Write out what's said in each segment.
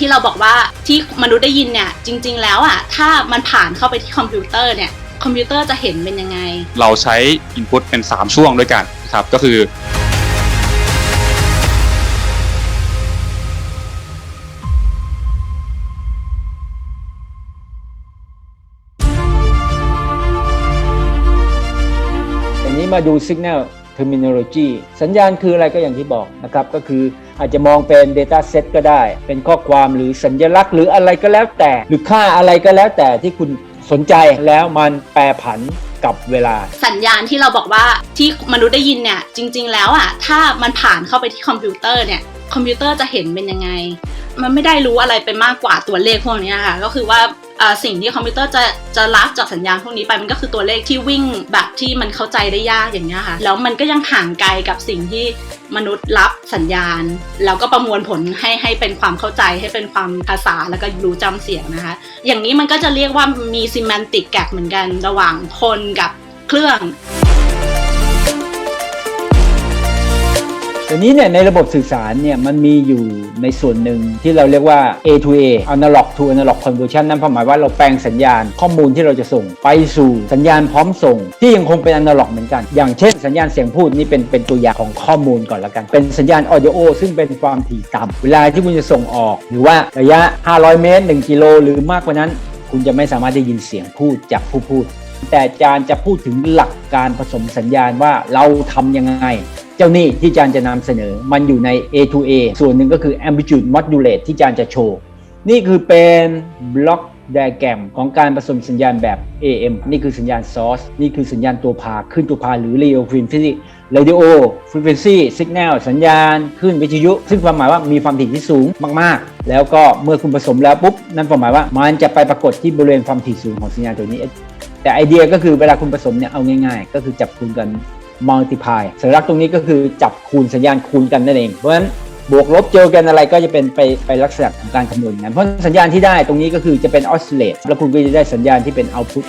ที่เราบอกว่าที่มนุษย์ได้ยินเนี่ยจริง ๆ แล้วอะถ้ามันผ่านเข้าไปที่คอมพิวเตอร์เนี่ยคอมพิวเตอร์จะเห็นเป็นยังไง เราใช้ Input เป็น 3 ช่วงด้วยกันนะครับก็คือ อันนี้มาดู Signal Terminology สัญญาณคืออะไรก็อย่างที่บอกนะครับก็คือ อาจจะมองเป็น Data Set ก็ได้ เป็นข้อความหรือสัญลักษณ์หรืออะไรก็แล้วแต่ หรือค่าอะไรก็แล้วแต่ที่คุณสนใจแล้วมันแปรผันกับเวลา สัญญาณที่เราบอกว่าที่มนุษย์ได้ยินเนี่ยจริง ๆ แล้วอะถ้ามันผ่านเข้าไปที่คอมพิวเตอร์เนี่ยคอมพิวเตอร์จะเห็นเป็นยังไง มันไม่ได้รู้อะไรไปมากกว่าตัวเลขพวกนี้ค่ะ ก็คือว่าสิ่งที่คอมพิวเตอร์จะจะรับจากสัญญาณพวกนี้ไปมันก็คือตัวเลขที่วิ่งแบบที่มันเข้าใจได้ยากอย่างเงี้ยค่ะ แล้วมันก็ยังห่างไกลกับสิ่งที่ มนุษย์รับสัญญาณ แล้วก็ประมวลผลให้ให้เป็นความเข้าใจให้เป็นความภาษาแล้วก็รู้จำเสียงนะคะ อย่างนี้มันก็จะเรียกว่ามีซิมแมนติกแก p เหมือนกันระหว่างคนกับเครื่อง ทีนี้เนี่ยในระบบสื่อสารเนี่ยมันมีอยู่ในส่วนหนึ่งที่เราเรียกว่า A to A analog to analog conversion นั่นหมายว่าเราแปลงสัญญาณข้อมูลที่เราจะส่ง ไปสู่สัญญาณพร้อมส่ง ที่ยังคงเป็น analog เหมือนกัน อย่างเช่นสัญญาณเสียงพูดนี่เป็นเป็นตัวอย่างของข้อมูลก่อนละกัน เป็นสัญญาณ audio ซึ่งเป็นความถี่ต่ำเวลาที่คุณจะส่งออก หรือว่าระยะ 500 เมตร 1 กิโลหรือมากกว่านั้น คุณจะไม่สามารถได้ยินเสียงพูดจากผู้พูดแต่อาจารย์จะพูดถึงหลักการผสมสัญญาณว่าเราทำยังไง เจ้านี่ที่จารย์จะนำเสนอ มันอยู่ใน A to A ส่วนหนึ่งก็คือ amplitude modulate ที่จารย์จะโชว์ นี่คือเป็นบล็อกไดอะแกรมของการผสมสัญญาณแบบ AM นี่คือสัญญาณ source นี่คือสัญญาณตัวพาขึ้นตัวพาหรือ radio frequency radio frequency signal สัญญาณขึ้นวิทยุ ซึ่งความหมายว่ามีความถี่ที่สูงมากๆ แล้วก็เมื่อคุณผสมแล้วปุ๊บ นั่นความหมายว่ามันจะไปปรากฏที่บริเวณความถี่สูงของสัญญาณตัวนี้ แต่ไอเดียก็คือเวลาคุณผสมเนี่ยเอาง่ายๆ ก็คือจับคูณกัน multiply สัญลักษณ์ตรงนี้ก็คือจับคูณสัญญาณคูณกันนั่นเอง เพราะฉะนั้นบวกลบเจอกันอะไรก็จะเป็นไปไปลักษณะของการคำนวณนั้นเพราะสัญญาณที่ได้ตรงนี้ก็คือจะเป็น oscillate แล้วคุณก็จะได้สัญญาณที่เป็น output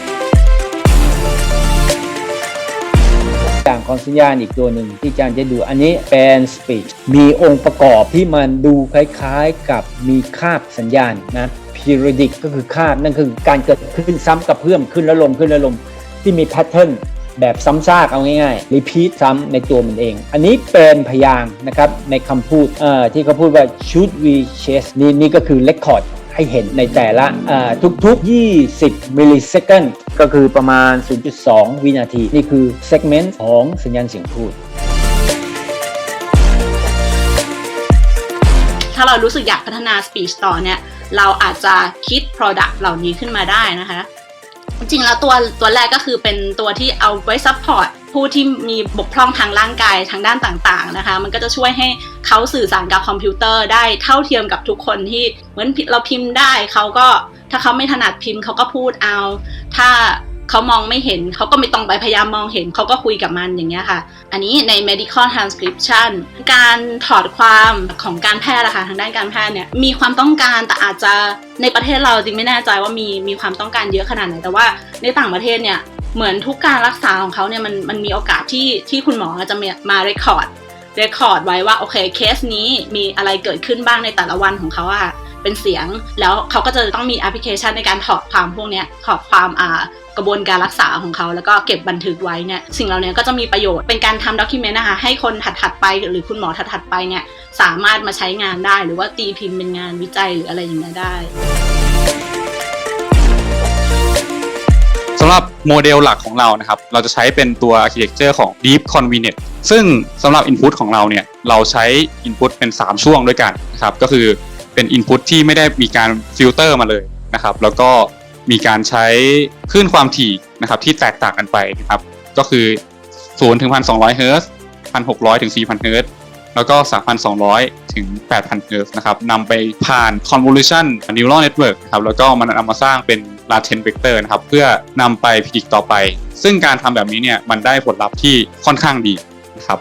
อย่างของสัญญาณอีกตัวหนึ่งที่อาจารย์จะดูอันนี้เป็น speech มีองค์ประกอบที่มันดูคล้ายๆกับมีคาบสัญญาณนะ periodic ก็คือคาบนั่นคือการเกิดขึ้นซ้ำกับเพื่อมขึ้นแล้วลงขึ้นแล้วลงที่มีแพทเทิร์น แบบซ้ำซากเอาง่ายๆ repeat ซ้ำในตัวมันเอง อันนี้เป็นพยางนะครับในคำพูดที่เขาพูดว่า should we chase นี่นี่ก็คือ record ให้เห็นในแต่ละเอ่อทุกๆ 20 มิลลิเซคันก็คือประมาณ 0.2 วินาที นี่คือ segment ของสัญญาณเสียงพูดถ้าเรารู้สึกอยากพัฒนา speech ต่อเนี่ย เราอาจจะคิด product เหล่านี้ขึ้นมาได้นะคะ จริงแล้วตัวตัวแรกก็คือเป็นตัวที่เอาไว้ซัพพอร์ตผู้ที่มีบกพร่องทางร่างกายทางด้านต่างๆนะคะ มันก็จะช่วยให้เขาสื่อสารกับคอมพิวเตอร์ได้เท่าเทียมกับทุกคนที่เหมือนเราพิมพ์ได้เขาก็ถ้าเขาไม่ถนัดพิมพ์เขาก็พูดเอา ถ้า เขามองไม่เห็นเขาก็ไม่ต้องไปพยายามมองเห็นเขาก็คุยกับมันอย่างเงี้ยค่ะ อันนี้ใน medical transcription การถอดความของการแพทย์อะคะทางด้านการแพทย์เนี่ยมีความต้องการแต่อาจจะในประเทศเราจริงไม่แน่ใจว่ามีมีความต้องการเยอะขนาดไหนแต่ว่าในต่างประเทศเนี่ยเหมือนทุกการรักษาของเขาเนี่ยมันมันมีโอกาสที่ที่คุณหมอจะมามา record record ไว้ว่าโอเคเคสนี้มีอะไรเกิดขึ้นบ้างในแต่ละวันของเขาอะ เป็นเสียง แล้วเขาก็จะต้องมีแอปพลิเคชันในการถอดความพวกนี้ถอดความอ่ากระบวนการรักษาของเขา แล้วก็เก็บบันทึกไว้เนี่ยสิ่งเหล่านี้ก็จะมีประโยชน์เป็นการทำด็อกิเมนต์นะคะให้คนถัดๆไปหรือคุณหมอถัดๆไปเนี่ยสามารถมาใช้งานได้ หรือว่าตีพิมพ์เป็นงานวิจัยหรืออะไรอย่างเงี้ยได้สำหรับโมเดลหลักของเรานะครับ เราจะใช้เป็นตัว architecture ของ Deep Convenient ซึ่งสำหรับ Input ของเราเนี่ย เราใช้ Input เป็น 3 ช่วงด้วยกันนะครับ ก็คือ เป็น Input ที่ไม่ได้มีการฟิลเตอร์มาเลยนะครับ แล้วก็มีการใช้คลื่นความถี่นะครับที่แตกต่างกันไปนะครับ ก็คือ 0 ถึง 1,200 เฮิร์ตซ์ 1,600 ถึง 4,000 เฮิร์ตซ์แล้วก็ 3,200 ถึง 8,000 เฮิร์ตซ์นะครับนำไปผ่าน convolution neural network นะครับแล้วก็มันนำมาสร้างเป็น latent vector นะครับเพื่อนำไปพิจิตต่อไป ซึ่งการทำแบบนี้เนี่ยมันได้ผลลัพธ์ที่ค่อนข้างดีนะครับ